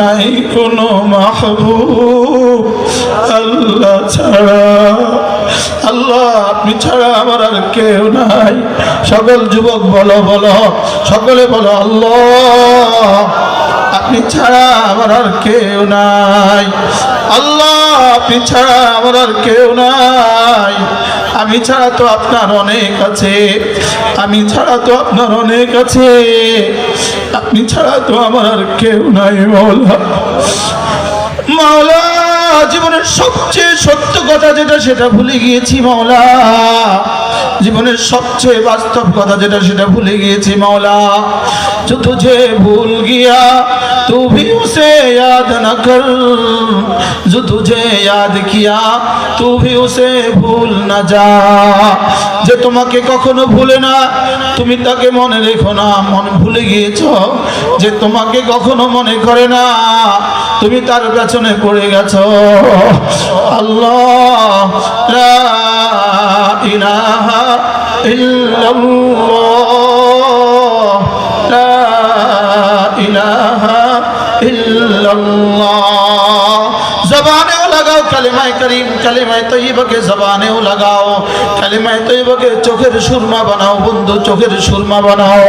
নাই কোনো মাহবুব। আল্লাহ ছাড়া, আল্লাহ, আপনি ছাড়া আমার আর কেউ নাই। সকল যুবক বলো বলো, সকলে বলো, আল্লাহ, আপনি ছাড়া আমার আর কেউ নাই। আল্লাহ, আপনি ছাড়া আমার আর কেউ নাই। আমি ছাড়া তো আপনার অনেক আছে। আমি ছাড়া তো আপনার অনেক আছে। আপনি ছাড়া তো আমার আর কেউ নাই মাওলা মাওলা জীবনের সবচেয়ে সত্য কথা যেটা, সেটা ভুলে গিয়েছি মাওলা জীবনের সবচেয়ে বাস্তব কথা যেটা, সেটা ভুলে গিয়েছি মাওলা যত যে ভুল গিয়া तू भी उसे याद न कर जो तुझे याद किया तू भी उसे भूल न जा যে তোমাকে কখনো ভুলে না তুমি তাকে মনে রেখো না মনে ভুলে গিয়েছ যে তোমাকে কখনো মনে করে না তুমি তার পেছনে পড়ে গেছো আল্লাহ লা ইলাহা ইল্লাল্লাহ ইল্লাল্লাহ জবানেও কালিমায় করিম, কালিমায় তৈবকে জবানেও লাগাও। কালিমায় তৈবকে চোখের সুরমা বানাও, বন্ধু, চোখের সুরমা বানাও।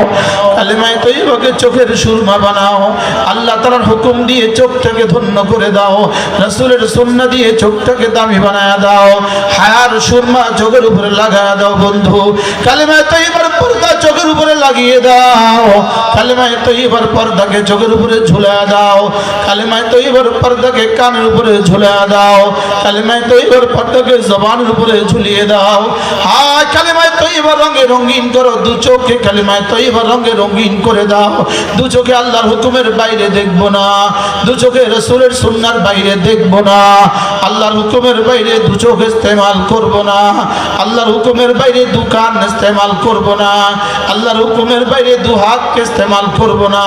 কালিমায় তৈবকে চোখের সুরমা বানাও। আল্লাহ তালার হুকুম দিয়ে চোখটাকে ধন্য করে দাও। রসুলের সুন্না দিয়ে চোখটাকে দামি বানায় দাও। হায়ার সুরমা চোখের উপরে লাগায় দাও, বন্ধু। কালিমায় তৈবার পর্দা চোখের উপরে লাগিয়ে দাও। কালিমায় তৈবার পর্দাকে চোখের উপরে ঝুলে দাও। কালিমায় তৈবার পর্দাকে কানের উপরে ঝুলে দাও। কালিমায় তৈবার পর্দাকে জবানের উপরে ঝুলিয়ে দাও। হায়, কালিমায় তৈবার রঙে রঙিন করো। দু চোখে কালিমায় তৈবার রঙে রঙিন করে দাও। দু চোখে আল্লাহর হুকুমের বাইরে দেখব না। দু চোখে রসুলের সুন্নার বাইরে দেখব না। আল্লাহর হুকুমের বাইরে দু চোখ ইস্তেমাল করব না। আল্লাহর হুকুমের বাইরে দু ইস্তেমাল করব না। আল্লাহর হুকুমের বাইরে দু হাত ইস্তেমাল করব না।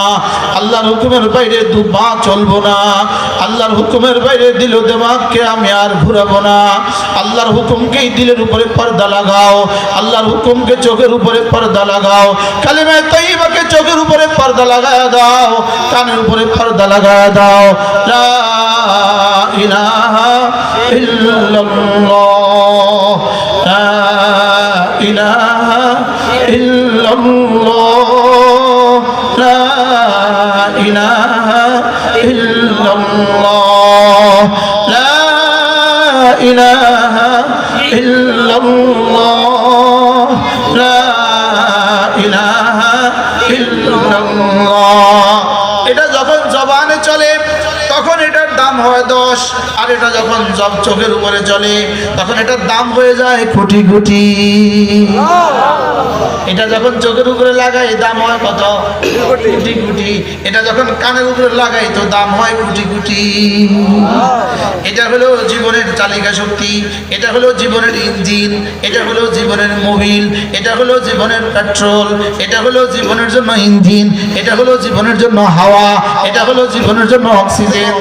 আল্লাহর হুকুমের বাইরে দু পা চলবো না। আল্লাহর হুকুমের বাইরে দিল দেমাগকে আমি আর ঘুরাবো না। আল্লাহর হুকুমকেই দিলের উপরে পর্দা লাগাও। আল্লাহর হুকুমকে চোখের উপরে পর্দা লাগাও। কালিমায় তৈবাকে চোখের উপরে পর্দা লাগায় দাও। কানের উপরে পর্দা লাগায় দাও। ইল্লাল্লাহ। ইলাহা ইল্লাল্লাহ। এটা যখন জবানে চলে তখন এটার দাম হয় দশ, আর এটা যখন জব চোখের উপরে চলে, তখন এটার দাম হয়ে যায় কোটি কোটি এটা যখন চোখের উপরে লাগাই, দাম হয় কত? কোটি কোটি এটা যখন কানের উপরে লাগাই, তো দাম হয় কোটি কোটি এটা হলো জীবনের চালিকা শক্তি, এটা হলো জীবনের ইঞ্জিন, এটা হলো জীবনের মোবিল, এটা হলো জীবনের পেট্রোল, এটা হলো জীবনের জন্য ইঞ্জিন, এটা হলো জীবনের জন্য হাওয়া, এটা হলো জীবনের জন্য অক্সিজেন।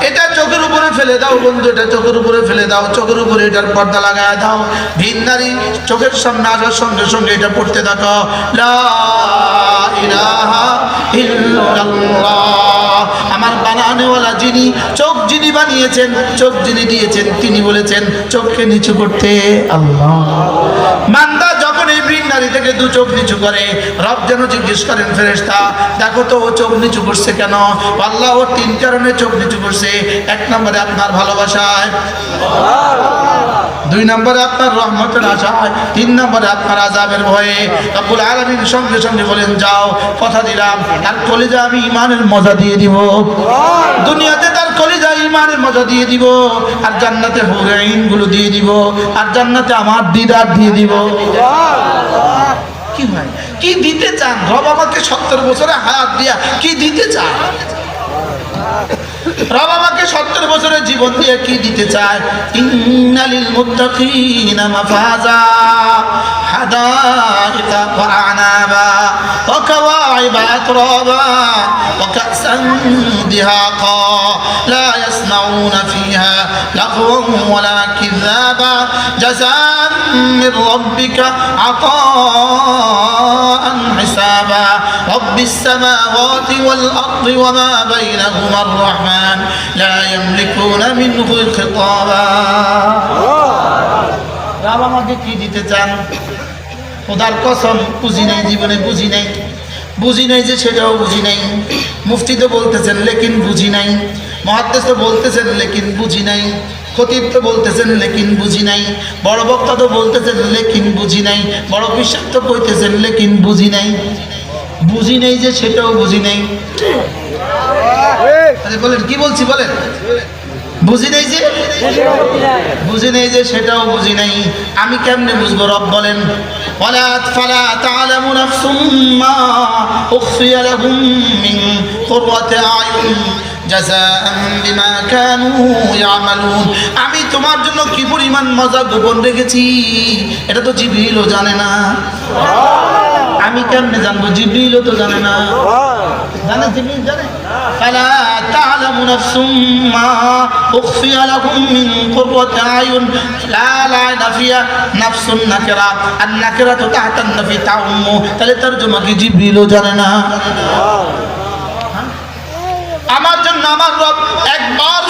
এটা চোখের উপরে ফেলে দাও চোখের উপরে ফেলে দাও উপরে পর্দা লাগায় দাও। আমার বানানেওয়ালা যিনি, চোখ যিনি বানিয়েছেন, চোখ যিনি দিয়েছেন, তিনি বলেছেন, চোখকে নিচু করতে আল্লাহ। মান্দা বৃন্নারি থেকে দু চোখ নিচু করে রব যেন জিজ্ঞেস করেন ফেরেশতা দেখো তো ও চোখ নিচু করছে কেন? আল্লাহ ও তিন কারণে চোখ নিচু করছে। এক নম্বরে আপনার ভালোবাসায় দুই নম্বরে আপনার রহমতের আশায় তিন নম্বরে আপনার আজাবের ভয়ে। আব্বুল আলমিন সঙ্গে সঙ্গে বলেন যাও কথা দিলাম আর কলেজে আমি ইমানের মজা দিয়ে দিব। দুনিয়াতে তার কলিজা ইমানের মজা দিয়ে দিব, আর জান্নাতে গুলো দিয়ে দিব, আর জান্নাতে আমার দিদার দিয়ে দিব। কি ভাই কি দিতে চান? রব আমাকে সত্তর বছরে হাত দিয়া কি দিতে চান? রব সত্তর বছরের জীবন দিয়ে কি দিতে চায়? ইন্নালিল মুত্তাকিনা মাফাজা। হাদাইকা ফাআনাবা ওয়া কাওয়াইবা আতরাবা ওয়া কাসান দিহাকা। লা ইয়াসমাউনা ফিহা লাগওয়ান ওয়ালা কিযাবা জাযাআন মির রাব্বিকা আতাআন হিসাবা। رب السماوات والأرض وما بينهما الرحمن لا يملكون منه خطابا রাম আমাকে কি দিতে চান খোদার কসম বুঝি নাই জীবনে বুঝি নাই বুঝি নাই যে সেটাও বুঝি নাই মুফতি তো বলতেছেন লেকিন বুঝি নাই মহাদ্দেশ তো বলতেছেন লেকিন বুঝি নাই খতিব তো বলতেছেন লেকিন বুঝি নাই বড় বক্তা তো বলতেছেন লেকিন বুঝি নাই বড় বিশ্বাস তো কইতেছেন লেকিন বুঝি নাই বুঝি নেই যে সেটাও বুঝি নেই। বলেন কি বলছি বলেন? বুঝি নেই যে? বুঝি নেই যে সেটাও বুঝি নেই। আমি কেমনে বুঝব রব বলেন? আমি তোমার জন্য কি পরিমাণ মজা গোপন রেখেছি? এটা তো জিভিলও জানে না। আমি কেমনে জানব? জিবরিলও তো জানে না। হ্যাঁ। জানে জিবরিল? জানে? নাফিয়া নাফসুন আন-নাফি তাহলে জানে না? হ্যাঁ। আমার জন্য আমার রব একবার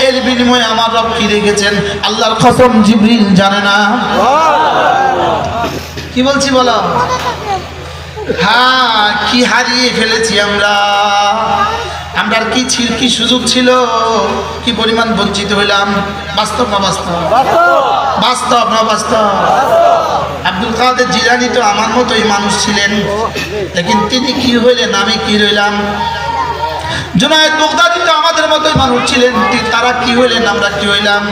এর বিনিময়ে আমার রব কি রেখেছেন আল্লাহর খসম জিবরিল জানে না। হ্যাঁ। কি বলছি বলো? হ্যাঁ কি হারিয়ে ফেলেছি আমরা? আমরা কি ছিল, কি সুযোগ ছিল? কি পরিমাণ বঞ্চিত হইলাম? বাস্তব না বাস্তব? বাস্তব না বাস্তব? আব্দুল কাদের জিলানি তো আমার মতোই মানুষ ছিলেন। লেকিন তিনি কি হইলেন, আমি কি রইলাম? জুনায়দ বগদাদি তো আমাদের মতোই মানুষ ছিলেন। তারা কি হইলেন, আমরা কি হইলাম?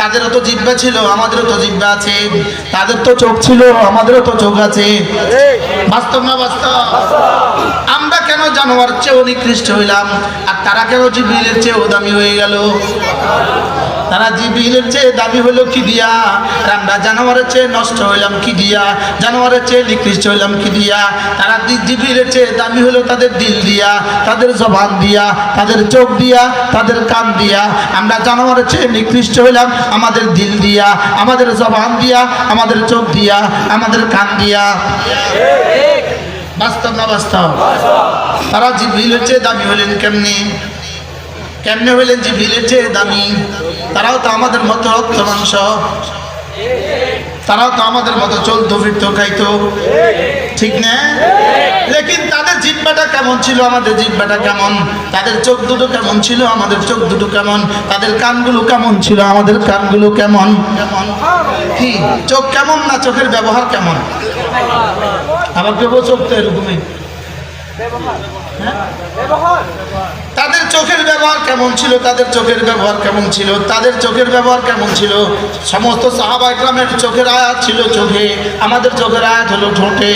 তাদেরও তো জিব্বা ছিল, আমাদেরও তো জিব্বা আছে। তাদের তো চোখ ছিল, আমাদেরও তো চোখ আছে। বাস্তব না বাস্তব? আমরা কেন জানোয়ার চেয়েও নিকৃষ্ট হইলাম, আর তারা কেন জিবিলের চেয়ে দামি হয়ে গেল? তারা জিবিলের চেয়ে দামি হইল কি দিয়া? আমরা জানোয়ারের চেয়ে নষ্ট হইলাম কি দিয়া? জানোয়ারের চেয়ে নিকৃষ্ট হইলাম কি দিয়া? তারা জিবিলের চেয়ে দামি হইল তাদের দিল দিয়া, তাদের জবান দিয়া, তাদের চোখ দিয়া, তাদের কান দিয়া। আমরা জানোয়ারের চেয়ে নিকৃষ্ট হইলাম আমাদের দিল দিয়া, আমাদের জবান দিয়া, আমাদের চোখ দিয়া, আমাদের কান দিয়া। বাস্তব না বাস্তব? তারা জিবিলের চেয়ে দাবি হলেন কেমনি? কেমনে হইলেন জিবিলের চেয়ে দামি? তারাও তো আমাদের মতো রক্ত মাংস। তারাও তো আমাদের মতো চলতো ফিরতো খাইতো। ঠিক না? লেকিন তাদের জিব্বাটা কেমন ছিল? আমাদের জিব্বাটা কেমন? তাদের চোখ দুটো কেমন ছিল? আমাদের চোখ দুটো কেমন? তাদের কানগুলো কেমন ছিল? আমাদের কানগুলো কেমন? কি? চোখ কেমন না চোখের ব্যবহার কেমন? আবার কেউ চোখ তো এরকমই। তাদের চোখের ব্যবহার কেমন ছিল? তাদের চোখের ব্যবহার কেমন ছিল? তাদের চোখের ব্যবহার কেমন ছিল? সমস্ত সাহাবা ইকরামের চোখের আয়াত ছিল চোখে। আমাদের চোখের আয়াত হলো ঠোঁটে।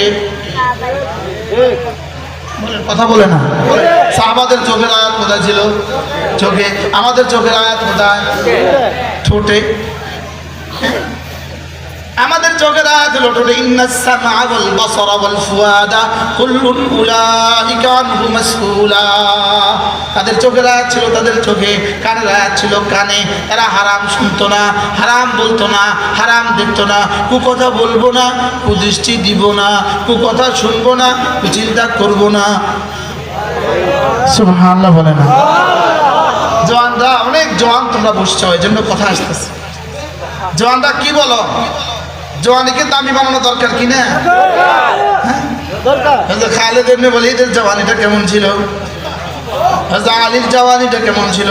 কথা বলে না। সাহাবাদের চোখের আয়াত কোথায় ছিল? চোখে। আমাদের চোখের আয়াত কোথায়? ঠোঁটে। আমাদের ওয়াল ফুয়াদা তাদের চোখের আয়াত ছিল, তাদের চোখে কানের আয়াত ছিল, কানে। এরা হারাম শুনতো না, হারাম বলতো না, হারাম দেখতো না, কুকথা বলব না, কুদৃষ্টি দিব না, কুকথা শুনব না, কুচিন্তা করব না। বলে না। জওয়ানরা, অনেক জওয়ান তোমরা বসছো এই জন্য কথা আসতেছে। জওয়ানরা কি বলো? জওয়ানিকে দামি বানানো দরকার কি না? হ্যাঁ খালেদ এমনি বলি এদের জওয়ানিটা কেমন ছিল? হজরত আলীর জওয়ানিটা কেমন ছিল?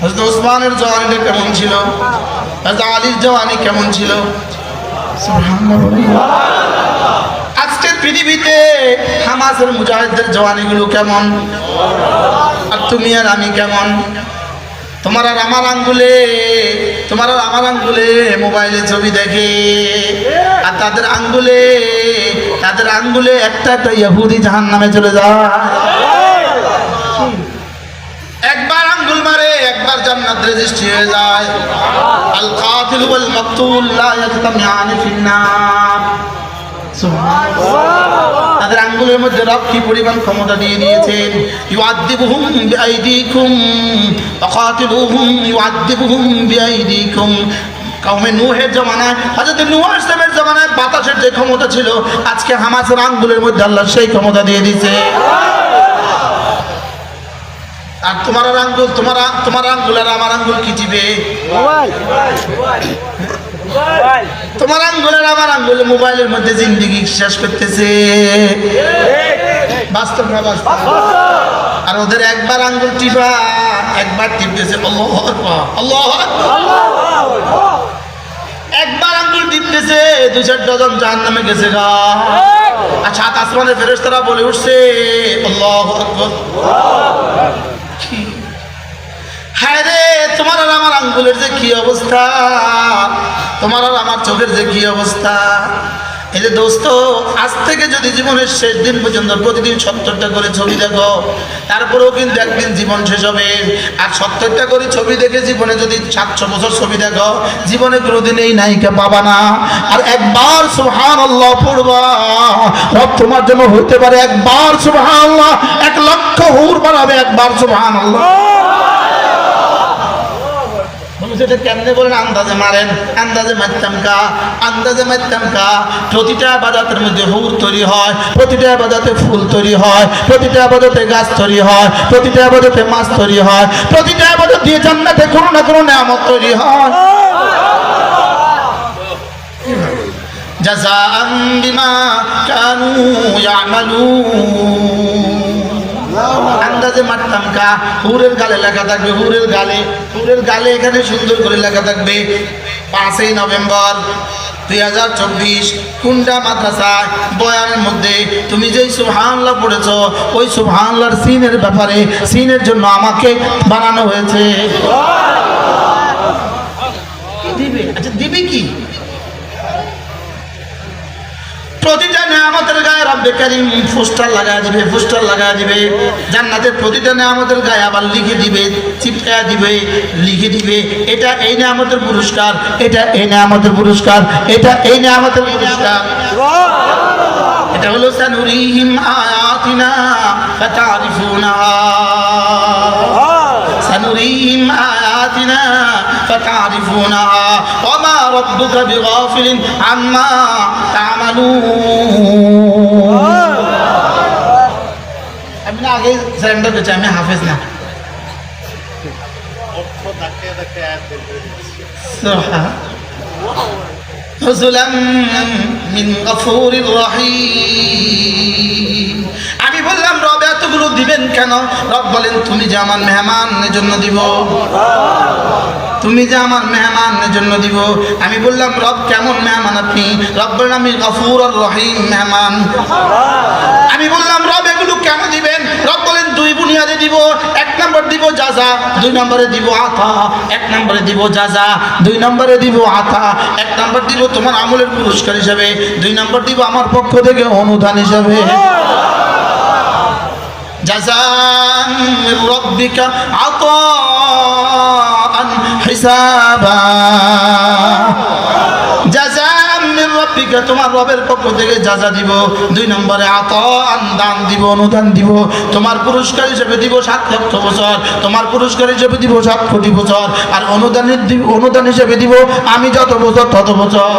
হজরত ওসমানের জওয়ানিটা কেমন ছিল? হজরত আলীর জওয়ানি কেমন ছিল? আজকের পৃথিবীতে হামাসের মুজাহিদদের জওয়ানিগুলো কেমন? আর তুমি আর আমি কেমন? তোমার আর আমার আঙ্গুলে, তোমার আর আমার আঙ্গুলে মোবাইলে ছবি দেখে। আর তাদের আঙ্গুলে তাদের আঙ্গুলে একটা একটা ইহুদি জাহান নামে চলে যায়। একবার আঙ্গুল মারে, একবার জান্নাত রেজিস্ট্রি হয়ে যায়। আল কাতিল ওয়াল মাকতুল লা ইয়াজতামিআনি ফিন নার। তাদের আঙ্গুলের মধ্যে রব কি পরিমাণ ক্ষমতা দিয়ে দিয়েছেন? ইউআদ্দিবুহুম বিআইদিকুম ওয়াকাতিলুহুম ইউআদ্দিবুহুম বিআইদিকুম। কাউমে নুহের জমানায় হজরত নুহ ইসলামের জমানায় বাতাসের যে ক্ষমতা ছিল, আজকে হামাসের আঙ্গুলের মধ্যে আল্লাহ সেই ক্ষমতা দিয়ে দিছে আর তোমার আঙ্গুল তোমার তোমার আঙ্গুল আর আমার আঙ্গুল কি দিবে? তোমার আঙ্গুল আর আমার আঙ্গুল মোবাইলের মধ্যে জিন্দিগি শেষ করতেছে। বাস্তব না বাস্তব? আর ওদের একবার আঙ্গুল টিপা একবার টিপতেছে। একবার আঙ্গুল টিপতেছে দু চার ডজন জাহান নামে গেছে গা। আর সাত আসমানের ফেরেশতারা বলে উঠছে আল্লাহ? হায় রে, তোমার আর আমার আঙ্গুলের যে কি অবস্থা? তোমার আর আমার চোখের যে কি অবস্থা? এই যে দোস্ত, আজ থেকে যদি জীবনের শেষ দিন পর্যন্ত প্রতিদিন সত্তরটা করে ছবি দেখো, তারপরেও কিন্তু একদিন জীবন শেষ হবে। আর সত্তরটা করে ছবি দেখে জীবনে যদি সাতশো বছর ছবি দেখো, জীবনে কোনোদিন এই নায়িকা পাবা না। আর একবার সুহান আল্লাহ পড়বা। রব তোমার জন্য হইতে পারে একবার সুহান আল্লাহ এক লক্ষ হুর বানাবে একবার সুহান আল্লাহ বলছে কেমনে বলেন? আন্দাজে মারেন, আন্দাজে মারতাম কা, আন্দাজে মারতাম কা। প্রতিটা বাজাতের মধ্যে হুর তৈরি হয়, প্রতিটা বাজাতে ফুল তৈরি হয়, প্রতিটা বাজাতে গাছ তৈরি হয়, প্রতিটা বাজাতে মাছ তৈরি হয়, প্রতিটা বাজাত দিয়ে জান্নাতে কোনো না কোনো নামত তৈরি হয়। জাযাআম বিমা কানু ইয়ামালুন। আন্দাজে মারতাম কা হুরের গালে লেখা থাকবে, হুরের গালে। হুরের গালে এখানে সুন্দর করে লেখা থাকবে, পাঁচই নভেম্বর দুই হাজার চব্বিশ, কুন্ডা মাদ্রাসায় বয়ানের মধ্যে, তুমি যেই সুবহানাল্লাহ পড়েছ, ওই সুবহানাল্লাহর সিনের ব্যাপারে, সিনের জন্য আমাকে বানানো হয়েছে। দিবে? আচ্ছা দিবে কি? প্রতিটা নেয়ামতের গায়ে রব্বে কারিম পোস্টার লাগায় দিবে পোস্টার লাগায় দিবে জান্নাতের প্রতিটা নেয়ামতের গায়ে আবার লিখে দিবে চিপকা দিবে লিখে দিবে এটা এই নেয়ামতের পুরস্কার এটা এই নেয়ামতের পুরস্কার এটা এই নেয়ামতের পুরস্কার এটা হলো সানুরিহিম আয়াতিনা ফাতারিফুনাহা سنريهم آياتنا فتعرفونها وما ربك بغافل عما تعملون স্যারেন্ডার করছে আমি হাফেজ না। আমি বললাম, রব, এতগুলো দিবেন কেন? রব বলেন, তুমি যে আমার মেহমানের জন্য দিব। তুমি যে আমার মেহমানের জন্য দিব। আমি বললাম, রব, কেমন মেহমান আপনি? রব বলেন, আমি গফুর রহিম মেহমান। দিব এক নম্বর দিব যাজা দুই নম্বরে দিব আথা এক নম্বরে দিব যাজা দুই নম্বরে দিব আথা এক নম্বর দিব তোমার আমলের পুরস্কার হিসাবে দুই নম্বর দিব আমার পক্ষ থেকে অনুদান হিসাবে جزاء من ربك عطاء حسابا জাযাআ রাব্বিকা তোমার রবের পক্ষ থেকে যা দিব। দুই নম্বরে আত দান দিব অনুদান দিব। তোমার পুরস্কার হিসেবে দিব সাত লক্ষ বছর। তোমার পুরস্কার হিসেবে দিব সাত কোটি বছর। আর অনুদানের দিব- অনুদান হিসেবে দিব আমি যত বছর তত বছর।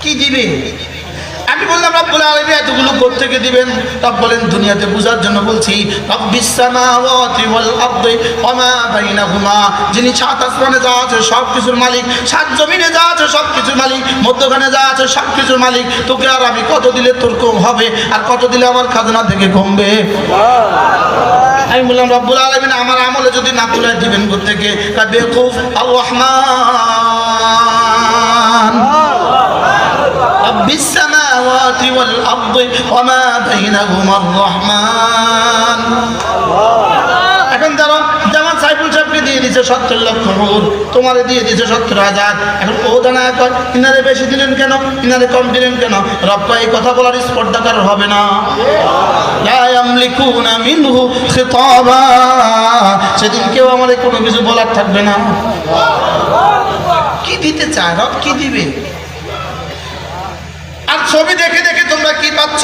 কি দিবে? বললাম রব্বুল আলামিন এতগুলো কোথা থেকে দিবেন। রব বলেন দুনিয়াতে বোঝার জন্য বলছি যিনি সাত আসমানে যা আছে সব কিছুর মালিক সাত জমিনে যা আছে সব কিছুর মালিক মধ্যখানে যা আছে সব কিছুর মালিক তোকে আর আমি কত দিলে তোর কম হবে আর কত দিলে আমার খাজনা থেকে কমবে? আমি বললাম রব্বুল আলামিন আমার আমলে যদি না তুলে দিবেন থেকে বেকুফ রহমান رب السماوات والأرض وما بينهما الرحمن এখন ধরো যেমন সাইফুল সাহেবকে দিয়ে দিছে সত্তর লক্ষ হুর তোমারে দিয়ে দিছে সত্তর হাজার এখন ও জানা কয় ইনারে বেশি দিলেন কেন ইনারে কম দিলেন কেন রব্বা এই কথা বলার স্পর্ধা কারোর হবে না লা ইয়ামলিকুনা মিনহু খিতাবা সেদিন কেউ আমাদের কোনো কিছু বলার থাকবে না কি দিতে চায় রব কি দিবে আর ছবি দেখে দেখে তোমরা কি পাচ্ছ?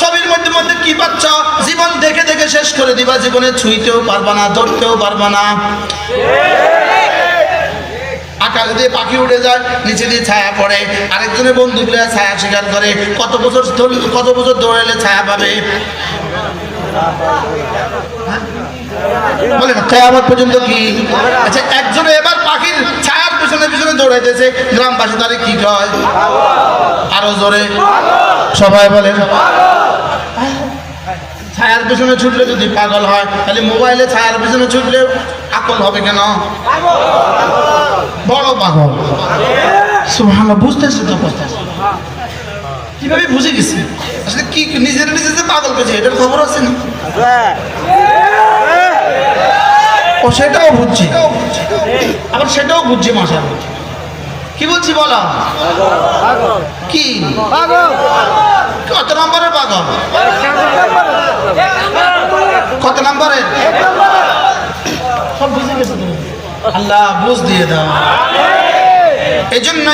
ছবির মধ্যে মধ্যে কি পাচ্ছ? জীবন দেখে দেখে শেষ করে দিবা, জীবনে ছুঁইতেও পারবা না, ধরতেও পারবা না। আকাশ দিয়ে পাখি উড়ে যায়, নিচে দিয়ে ছায়া পড়ে। আরেকজনের বন্ধু গুলো ছায়া শিকার করে। কত বছর কত বছর দৌড়াইলে ছায়া পাবে? বলে না, কেয়ামত পর্যন্ত কি? আচ্ছা একজনে এবার পাখির পিছনে পিছনে দৌড়াইতেছে, গ্রামবাসী তারে কি কয়? আরও জোরে। সবাই বলে, ছায়ার পিছনে ছুটলে যদি পাগল হয়, তাহলে মোবাইলে ছায়ার পিছনে ছুটলে আকল হবে কেন? বড় পাগল। সুহানা বুঝতেছে তো বুঝতেছে কীভাবে বুঝে গেছি? আসলে কি, নিজের নিজে যে পাগল পেয়েছে, এটার খবর আছে না? ও সেটাও বুঝছি। আবার সেটাও বুঝছি মাসা কি বলছি বলো? কি? কত নম্বরের পাগল? কত নম্বরের? আল্লাহ, বুঝ দিয়ে দাও। এজন্য